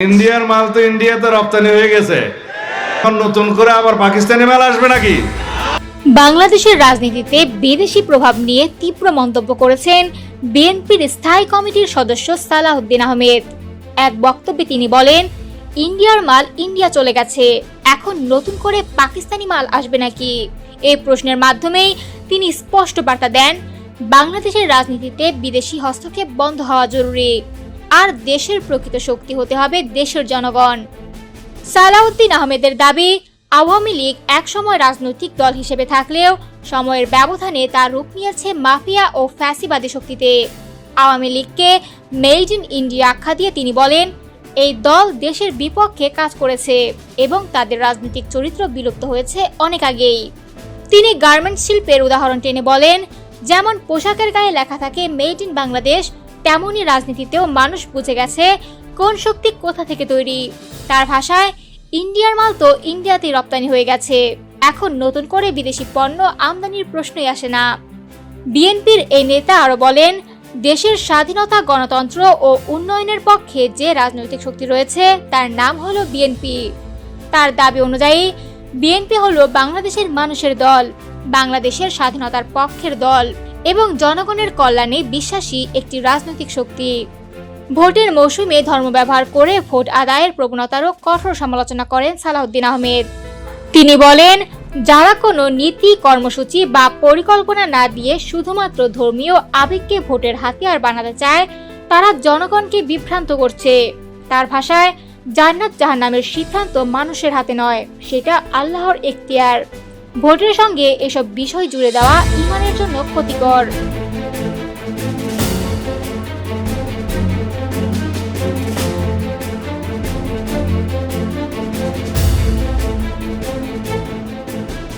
ইন্ডিয়ার মাল তো ইন্ডিয়াতে রপ্তানি হয়ে গেছে। এখন নতুন করে আবার পাকিস্তানি মাল আসবে নাকি? বাংলাদেশের রাজনীতিতে বিদেশি প্রভাব নিয়ে তীব্র মন্তব্য করেছেন বিএনপির স্থায়ী কমিটির সদস্য সালাউদ্দিন আহমেদ। এক বক্তব্যে তিনি বলেন, ইন্ডিয়ার মাল ইন্ডিয়া চলে গেছে, এখন নতুন করে পাকিস্তানি মাল আসবে নাকি? এই প্রশ্নের মাধ্যমেই তিনি স্পষ্ট বার্তা দেন, বাংলাদেশের রাজনীতিতে বিদেশি হস্তক্ষেপ বন্ধ হওয়া জরুরি। আর দেশের প্রকৃত শক্তি হতে হবে দেশের জনগণ। সালাউদ্দিন আহমেদের দাবি, আওয়ামী লীগ একসময় রাজনৈতিক দল হিসেবে থাকলেও সময়ের ব্যবধানে তার রূপ নিয়েছে মাফিয়া ও ফ্যাসিবাদী শক্তিতে। আওয়ামী লীগকে মেড ইন ইন্ডিয়া আখ্যা দিয়ে তিনি বলেন, এই দল দেশের বিপক্ষে কাজ করেছে এবং তাদের রাজনৈতিক চরিত্র বিলুপ্ত হয়েছে অনেক আগেই। তিনি গার্মেন্টস শিল্পের উদাহরণ টেনে বলেন, যেমন পোশাকের গায়ে লেখা থাকে, মেড ইন বাংলাদেশ তেমনই রাজনীতিতেও মানুষ বুঝে গেছে কোন শক্তি কোথা থেকে তৈরি। তার ভাষায়, ইন্ডিয়ার মাল তো ইন্ডিয়াতেই রপ্তানি হয়ে গেছে। এখন নতুন করে বিদেশি পণ্য আমদানির প্রশ্নই আসে না। বিএনপির এই নেতা আরও বলেন, দেশের স্বাধীনতা গণতন্ত্র ও উন্নয়নের পক্ষে যে রাজনৈতিক শক্তি রয়েছে, তার নাম হলো বিএনপি। তার দাবি অনুযায়ী, বিএনপি হলো বাংলাদেশের মানুষের দল, বাংলাদেশের স্বাধীনতার পক্ষের দল। এবং জনগণের কল্যাণে বিশ্বাসী একটি রাজনৈতিক শক্তি। ভোটের মৌসুমে ধর্ম ব্যবহার করে ভোট আদায়ের প্রবণতারও কঠোর সমালোচনা করেন সালাউদ্দিন আহমেদ। তিনি বলেন, যারা কোনো নীতি, কর্মসূচি বা পরিকল্পনা না দিয়ে শুধুমাত্র ধর্মীয় আবেগকে ভোটের হাতিয়ার বানাতে চায়, তারা জনগণকে বিভ্রান্ত করছে। তার ভাষায়, জান্নাত জাহান্নামের সিদ্ধান্ত মানুষের হাতে নয়, সেটা আল্লাহর এখতিয়ার। ভোটের সঙ্গে এসব বিষয় জুড়ে দেওয়া ইমানের জন্য ক্ষতিকর।